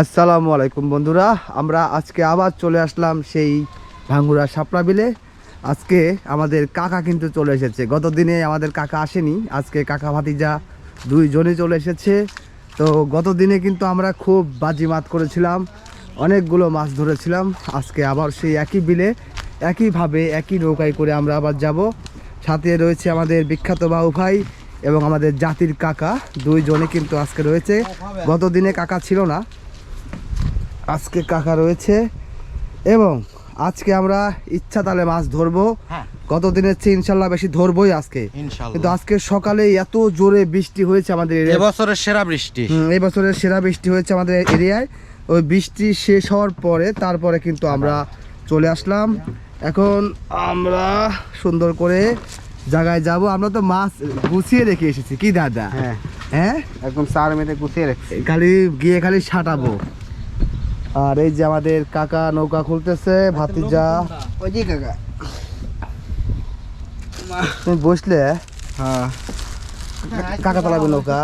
আসসালামু আলাইকুম বন্ধুরা, আমরা আজকে আবার চলে আসলাম সেই ভাঙ্গুরা শাপলা বিলে। আজকে আমাদের কাকা কিন্তু চলে এসেছে। গত দিনে আমাদের কাকা আসেনি, আজকে কাকা ভাতিজা দুইজনই চলে এসেছে। তো গত দিনে কিন্তু আমরা খুব বাজি মাত করেছিলাম, অনেকগুলো মাছ ধরেছিলাম। আজকে আবার সেই একই বিলে, একইভাবে একই নৌকায় করে আমরা আবার যাব। সাথে রয়েছে আমাদের বিখ্যাত বাবু ভাই এবং আমাদের জাতির কাকা, দুইজনে কিন্তু আজকে রয়েছে। গত দিনে কাকা ছিল না আজকে কাকা রয়েছে এবং আজকে আমরা ইচ্ছা তালে মাছ ধরবো। হ্যাঁ। গত দিনের চেয়ে ইনশাল্লাহ বেশি ধরবোই আজকে? কিন্তু আজকে সকালে এত জোরে বৃষ্টি হয়েছে আমাদের এবছরের সেরা বৃষ্টি। এবছরের সেরা বৃষ্টি হয়েছে আমাদের এরিয়ায়। ওই বৃষ্টি শেষ হওয়ার পরে তারপরে কিন্তু আমরা চলে আসলাম। এখন আমরা সুন্দর করে জায়গায় যাব। আমরা তো মাছ গুছিয়ে রেখে এসেছি। কি দাদা? হ্যাঁ। হ্যাঁ? একদম চার মেতে গুছিয়ে রাখছি। খালি গিয়ে খালি সাঁটাবো। আর এই যে আমাদের কাকা নৌকা খুলতেছে ভাতিজা। ওই জি কাকা। তুমি বসলে? হ্যাঁ। কাকা চালাবে নৌকা।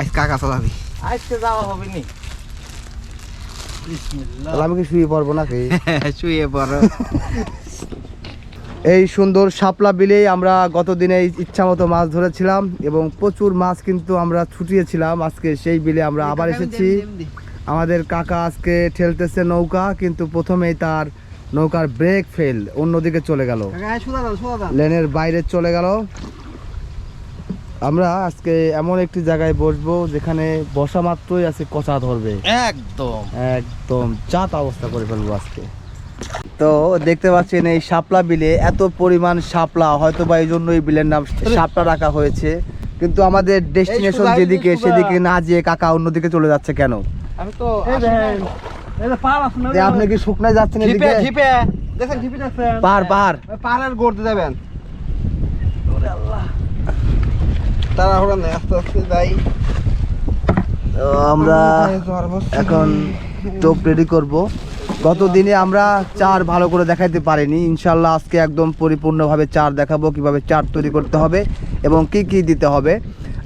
আজ কাকা চালাবি। আজকে যাওয়া হবে নি আমি কি শুয়ে পড়ব নাকি? শুয়ে পড়ো। এই সুন্দর শাপলা বিলেই আমরা গত দিনে ইচ্ছা মতো মাছ ধরেছিলাম এবং প্রচুর মাছ কিন্তু আমরা ছুটিয়েছিলাম। আজকে সেই বিলে আমরা আবার এসেছি। আমাদের কাকা আজকে ঠেলতেছে নৌকা কিন্তু প্রথমেই তার নৌকার ব্রেক ফেল অন্যদিকে চলে গেল। লেনের বাইরে চলে গেল। আমরা আজকে এমন একটি জায়গায় বসবো যেখানে বসা মাত্রই আছে কচা ধরবে। একদম। একদম চাত অবস্থা করে ফেলব আজকে। তো দেখতে পাচ্ছেন এই শাপলা বিলে এত পরিমাণ শাপলা হয়তো বা এই জন্য এই বিলের নাম শাপলা রাখা হয়েছে। কিন্তু আমাদের ডেস্টিনেশন যেদিকে সেদিকে না যেয়ে কাকা অন্যদিকে চলে যাচ্ছে কেন? আমি তো আপনি কি শুকনায় যাচ্ছেন এদিকে? ঝিপে দেখেন ঝিপে দেখছেন পাহাড় পাহাড় পাহাড়ের গড়তে যাবেন। তারা হলো না আস্তে আস্তে যাই। তো আমরা এখন টোপ রেডি করব। গত দিনে আমরা চার ভালো করে দেখাইতে পারিনি। ইনশাল্লাহ আজকে একদম পরিপূর্ণভাবে চার দেখাবো কীভাবে চার তৈরি করতে হবে এবং কি কি দিতে হবে।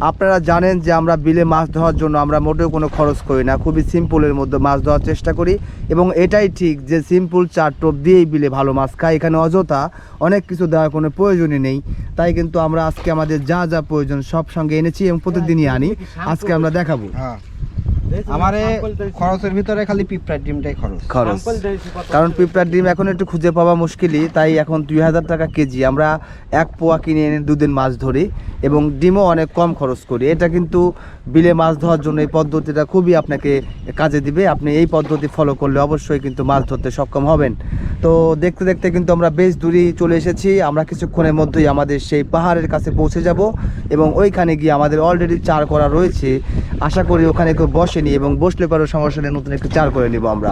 আপনারা জানেন যে আমরা বিলে মাছ ধরার জন্য আমরা মোটেও কোনো খরচ করি না। খুবই সিম্পলের মধ্যে মাছ ধরার চেষ্টা করি এবং এটাই ঠিক যে সিম্পল চার টোপ দিয়েই বিলে ভালো মাছ খায়। এখানে অযথা অনেক কিছু দেওয়ার কোনো প্রয়োজনই নেই। তাই কিন্তু আমরা আজকে আমাদের যা যা প্রয়োজন সব সঙ্গে এনেছি এবং প্রতিদিনই আনি। আজকে আমরা দেখাবো। হ্যাঁ। আমারে খরচের ভিতরে খালি পিঁপড়ার ডিমটাই খরচ। খরচ। কারণ পিঁপড়ার ডিম এখন একটু খুঁজে পাওয়া মুশকিলই তাই এখন দুই হাজার টাকা কেজি। আমরা এক পোয়া কিনে এনে দুদিন মাছ ধরি এবং ডিমও অনেক কম খরচ করি। এটা কিন্তু বিলে মাছ ধরার জন্য এই পদ্ধতিটা খুবই আপনাকে কাজে দিবে। আপনি এই পদ্ধতি ফলো করলে অবশ্যই কিন্তু মাছ ধরতে সক্ষম হবেন। তো দেখতে দেখতে কিন্তু আমরা বেশ দূরে চলে এসেছি। আমরা কিছুক্ষণের মধ্যেই আমাদের সেই পাহাড়ের কাছে পৌঁছে যাব এবং ওইখানে গিয়ে আমাদের অলরেডি চার করা রয়েছে। আশা করি ওখানে কেউ বসেনি এবং বসলে পরে সমস্যা নেই নতুন একটু চার করে নিব আমরা।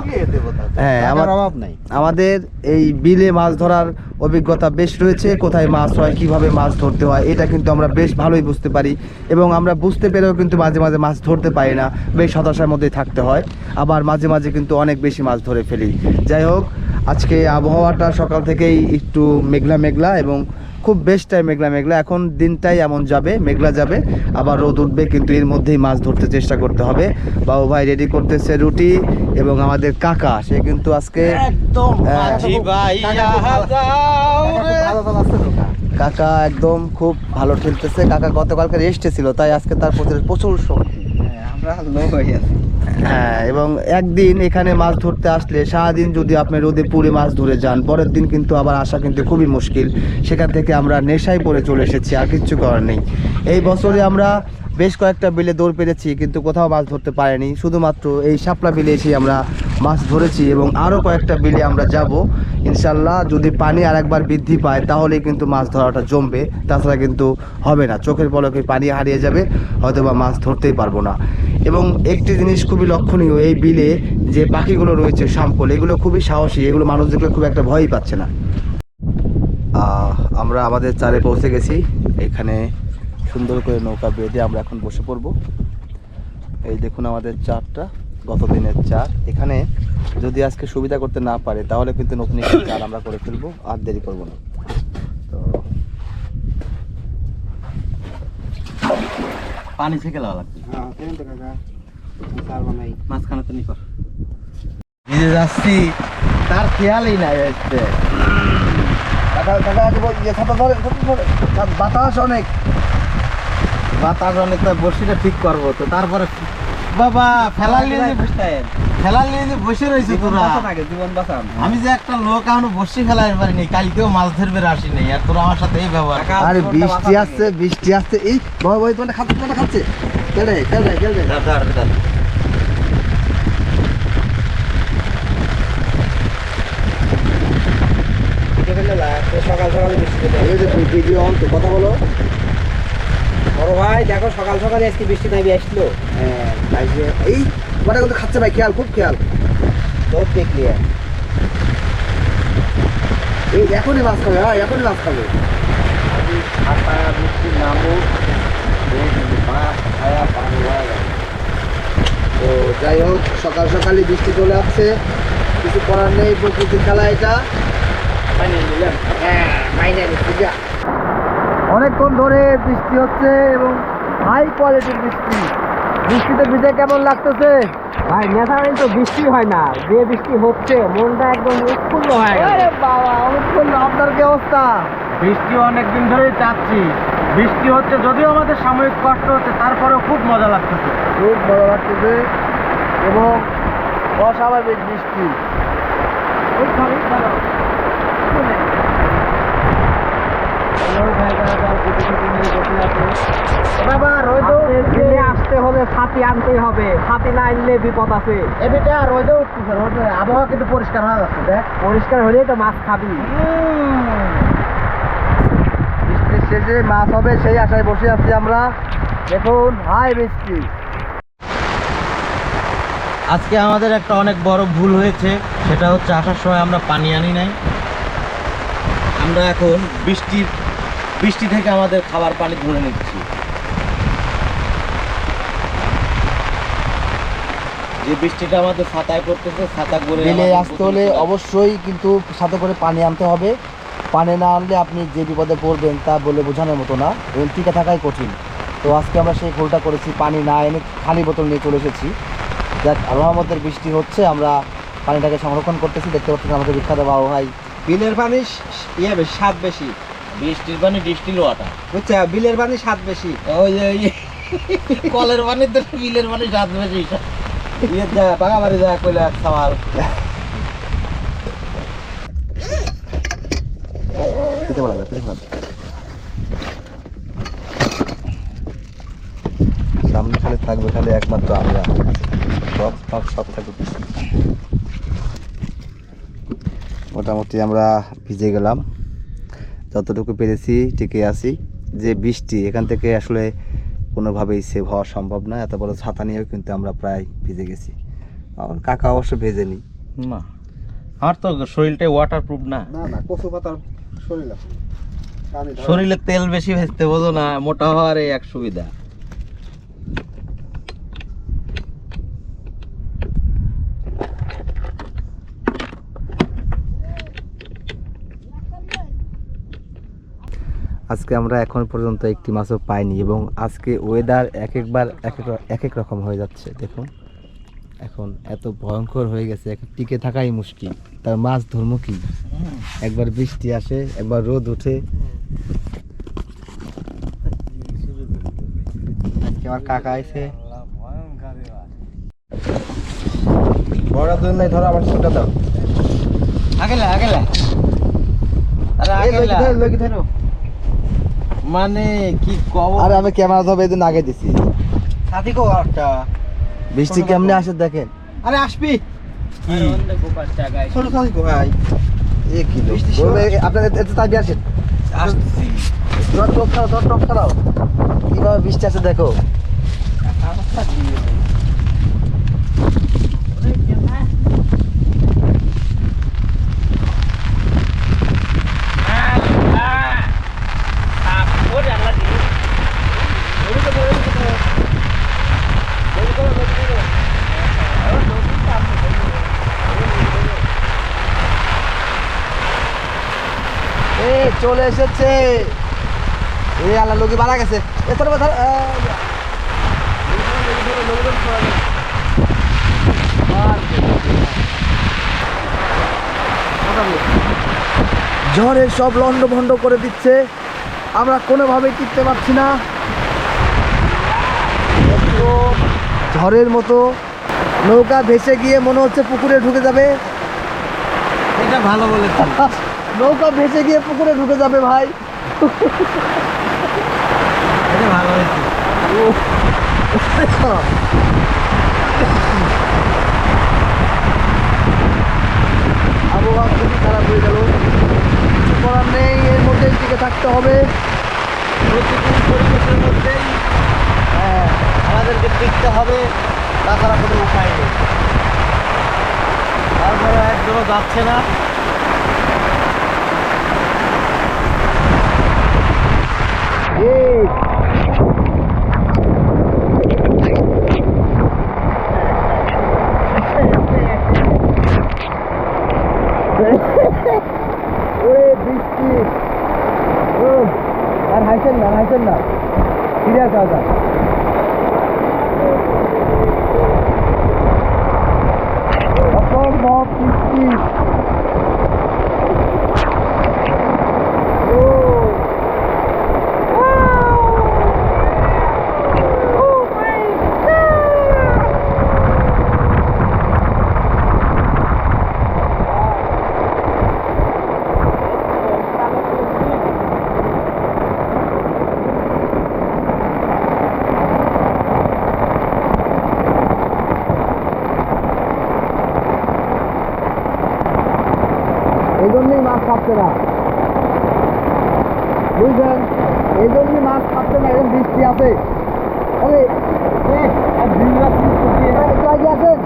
হ্যাঁ আমার অভাব নাই। আমাদের এই বিলে মাছ ধরার অভিজ্ঞতা বেশ রয়েছে কোথায় মাছ হয় কীভাবে মাছ ধরতে হয় এটা কিন্তু আমরা বেশ ভালোই বুঝতে পারি। এবং আমরা বুঝতে পেরেও কিন্তু মাঝে মাঝে মাছ ধরতে পারি না বেশ হতাশার মধ্যেই থাকতে হয়। আবার মাঝে মাঝে কিন্তু অনেক বেশি মাছ ধরে ফেলি। যাই হোক আজকে আবহাওয়াটা সকাল থেকেই একটু মেঘলা মেঘলা এবং খুব বেশটাই মেঘলা মেঘলা। এখন দিনটাই এমন যাবে মেঘলা যাবে। আবার রোদ উঠবে কিন্তু এর মধ্যেই মাছ ধরতে চেষ্টা করতে হবে। বাবু ভাই রেডি করতেছে রুটি এবং আমাদের কাকা। সে কিন্তু আজকে হ্যাঁ। কাকা একদম খুব ভালো খেলতেছে। কাকা গতকালকে রেস্টে ছিল তাই আজকে তার প্রচুর প্রচুর শক্তি। হ্যাঁ, আমরা লো হয়ে হ্যাঁ এবং একদিন এখানে মাছ ধরতে আসলে সারাদিন যদি আপনি রোদে পুড়ে মাছ ধরে যান, পরের দিন কিন্তু আবার আসা কিন্তু খুবই মুশকিল। সেখান থেকে আমরা নেশায় পড়ে চলে এসেছি, আর কিচ্ছু করার নেই। এই বছরে আমরা বেশ কয়েকটা বিলে দৌড় পেরেছি, কিন্তু কোথাও মাছ ধরতে পারিনি। শুধুমাত্র এই শাপলা বিলে এসে আমরা মাছ ধরেছি এবং আরও কয়েকটা বিলে আমরা যাব। ইনশাল্লাহ যদি পানি আর একবার বৃদ্ধি পায়, তাহলেই কিন্তু মাছ ধরাটা জমবে। তাছাড়া কিন্তু হবে না। চোখের পলকে পানি হারিয়ে যাবে হয়তো বা মাছ ধরতেই পারব না। এবং একটি জিনিস খুবই লক্ষণীয়, এই বিলে যে পাখিগুলো রয়েছে, সাম্পল, এগুলো খুবই সাহসী। এগুলো মানুষ দেখলে খুব একটা ভয়ই পাচ্ছে না। আমরা আমাদের চারে পৌঁছে গেছি। এখানে সুন্দর করে নৌকা বেঁধে আমরা এখন বসে পড়ব। এই দেখুন আমাদের চারটা। গত দিনের চার। এখানে যদি আজকে সুবিধা করতে না পারে তাহলে কিন্তু নতুন একটি চার আমরা করে ফেলব আর দেরি করব না। তো পানি থেকে লাগবে। হ্যাঁ মাঝখানে তো নিকর ভিজে যাচ্ছি তার খেয়ালই নাই হচ্ছে ইয়ে বাতাস অনেক। বাতাস অনেক তো বসিটা ঠিক করব তো তারপরে বাবা ফেলার নিয়ে ফেলার নিয়ে বসে রয়েছে তোরা। জীবন বাঁচান। আমি যে একটা লোক এখনও বসে ফেলাই পারিনি কালকেও মাছ ধরবে আসি নেই আর তোরা আমার সাথে এই ব্যবহার আরে বৃষ্টি আসছে বৃষ্টি আসছে। এই ভয় ভয় তোমার খাচ্ছে তোমার খাচ্ছে। খেলে ধর, ধর, ধর। সকাল বৃষ্টি এই যে ভিডিও অন তো কথা বলো। বড় ভাই দেখো সকাল সকালে আজকে বৃষ্টি নামে আসলো। হ্যাঁ যে এই ওটা কিন্তু খাচ্ছে ভাই খেয়াল খুব খেয়াল। তোর দেখলি। এই এখনই মাছ খাবে হ্যাঁ এখনই মাছ খাবে। বৃষ্টি তো যাই হোক সকাল সকালই বৃষ্টি চলে আসছে। কিছু করার নেই প্রকৃতির খেলা এটা। হ্যাঁ অনেকক্ষণ ধরে বৃষ্টি হচ্ছে এবং হাই কোয়ালিটির বৃষ্টি। বৃষ্টিতে ভিজে কেমন লাগতেছে? ভাই ন্যাচারাল তো বৃষ্টি হয় না। যে বৃষ্টি হচ্ছে মনটা একদম উৎফুল্ল হয় বাবা অনেকক্ষণ আপনার কি অবস্থা? বৃষ্টি অনেক দিন ধরেই চাচ্ছি। বৃষ্টি হচ্ছে যদিও আমাদের সাময়িক কষ্ট হচ্ছে তারপরেও খুব মজা লাগতেছে। খুব মজা লাগতেছে এবং অস্বাভাবিক বৃষ্টি। বাবা রোদও গেলে আসতে হবে ছাতি আনতেই হবে। ছাতি না আনলে বিপদ আছে। এদিকে রোদে উঠতেছে রোদে। আবহাওয়া কিন্তু পরিষ্কার হয়ে যাচ্ছে দেখ। পরিষ্কার হলেই তো মাছ খাবি। বৃষ্টির শেষে মাছ হবে সেই আশায় বসে আছি আমরা। দেখুন হাই বৃষ্টি। আজকে আমাদের একটা অনেক বড় ভুল হয়েছে সেটা হচ্ছে আসার সময় আমরা পানি আনি নাই। আমরা এখন বৃষ্টির বৃষ্টি থেকে আমাদের খাবার পানি ধরে নিচ্ছি। যে বৃষ্টিটা আমাদের ছাতায় পড়তেছে ছাতা করে বিলে আসতে হলে অবশ্যই কিন্তু সাথে করে পানি আনতে হবে। পানি না আনলে আপনি যে বিপদে পড়বেন তা বলে বোঝানোর মতো না। এবং টিকে থাকাই কঠিন। তো আজকে আমরা সেই ভুলটা করেছি পানি না এনে খালি বোতল নিয়ে চলে এসেছি। যাক মধ্যে বৃষ্টি হচ্ছে আমরা পানিটাকে সংরক্ষণ করতেছি। দেখতে পাচ্ছি আমাদের বিখ্যাত বাবু ভাই বিলের পানি ইয়ে বেশি স্বাদ বেশি। বৃষ্টির পানি ডিস্টিল ওয়াটার বুঝছ বিলের পানি স্বাদ বেশি। ওই যে ওই। কলের পানি তো বিলের পানি স্বাদ বেশি। ইয়ে যা পাকা বাড়ি যা কইলে পারবে। সামনে খালি থাকবে খালি একমাত্র আমরা। সব সব সব থাকবে। মোটামুটি আমরা ভিজে গেলাম। যতটুকু পেরেছি টিকে আছি। যে বৃষ্টি এখান থেকে আসলে কোনোভাবেই সেভ হওয়া সম্ভব না। এত বড় ছাতা নিয়েও কিন্তু আমরা প্রায় ভিজে গেছি। আমার কাকা অবশ্য ভেজেনি। না আমার তো শরীরটাই ওয়াটার প্রুফ না। না না কচু পাতার শরীর শরীরে তেল বেশি ভেজতে বোঝো না মোটা হওয়ার এই এক সুবিধা। আজকে আমরা এখন পর্যন্ত একটি মাছও পাইনি এবং আজকে ওয়েদার এক একবার এক এক এক এক রকম হয়ে যাচ্ছে দেখুন। এখন এত ভয়ঙ্কর হয়ে গেছে এখন টিকে থাকাই মুশকিল। তার মাছ ধর্ম কি? একবার বৃষ্টি আসে একবার রোদ ওঠে। আজকে আমার কাকা আইছে। বড় দুধ নাই ধরো আমার ছোট দাও। আগেলা আগেলা আরে আগেলা ধরো। মানে কি কব? আরে আমি ক্যামেরা ধরে এদিন আগে দিছি। সাথী কো একটা বৃষ্টি কেমনে আসে দেখেন? আরে আসবি। কি? ছোট সাথী কো ভাই। এ কি বলে আপনার এতে তাই আসেন? আসছি। তোমার টপ খাও তোমার টপ খাও কীভাবে বৃষ্টি আসে দেখো। চলে এসেছে। এ আল্লাহ মারা গেছে। ঝড়ে সব লন্ড ভন্ড করে দিচ্ছে। আমরা কোনোভাবে টিকতে পারছি না। ঝড়ের মতো নৌকা ভেসে গিয়ে মনে হচ্ছে পুকুরে ঢুকে যাবে। এটা ভালো বলে নৌকা ভেসে গিয়ে পুকুরে ঢুকে যাবে ভাই। এটা ভালো হয়েছে। আবহাওয়া খুবই খারাপ হয়ে গেল। কিছু করার নেই এর মধ্যে টিকে থাকতে হবে। প্রতিকূল পরিবেশের মধ্যেই হ্যাঁ। আমাদেরকে টিকতে হবে তাছাড়া কোনো উপায় নেই। তারপরে একজনও যাচ্ছে না। ওরে বৃষ্টি ও আর হাইছেন না হাইছেন না ফিরে আসা আসা অসম্ভব বৃষ্টি ও এই জন্যই মাছ খাচ্ছে না বুঝলেন? এই জন্যই মাছ খাচ্ছে না এরকম বৃষ্টি আছে। আরে একটু আগে আছেন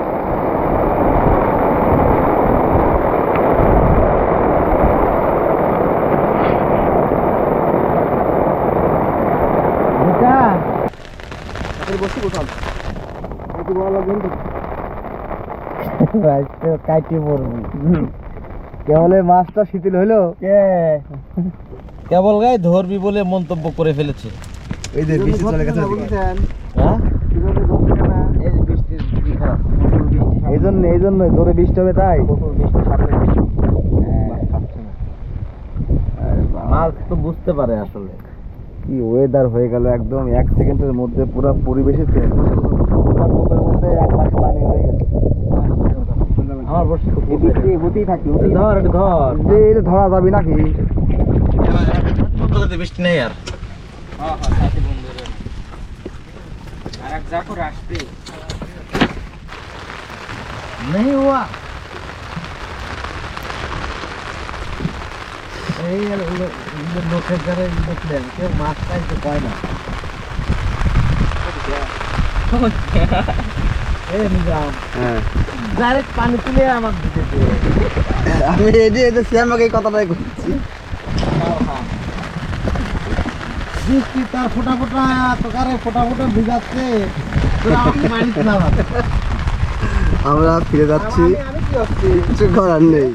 পড়ব। কেবল এই মাছটা শিথিল হইল? কেবল গায়ে ধরবি বলে মন্তব্য করে ফেলেছে। এই যে বৃষ্টি চলে গেছে হ্যাঁ? এই জন্য এই জন্য জোরে বৃষ্টি হবে তাই? মাছ তো বুঝতে পারে আসলে। কি ওয়েদার হয়ে গেল একদম এক সেকেন্ডের মধ্যে পুরো পরিবেশে চেঞ্জ এক মাস হয়ে গেছে আমার বসে খুব ধর একটু ধর। ধরা যাবে নাকি? তোদের বৃষ্টি নেই আর नहीं हुआ এই আর লো- লো- লোকের দ্বারা দেখলেন কেউ মাছ পাইতে পায় না এই নিজাম হ্যাঁ ডাইরেক্ট পানি তুলে আমার দিতে আমি এই যে এই যে শ্যামাকে এই কথাটাই করছি বৃষ্টি তার ফোটা ফোটা তোকারে ফোটা ফোটা ভিজাচ্ছে আমরা ফিরে যাচ্ছি। কিছু করার নেই।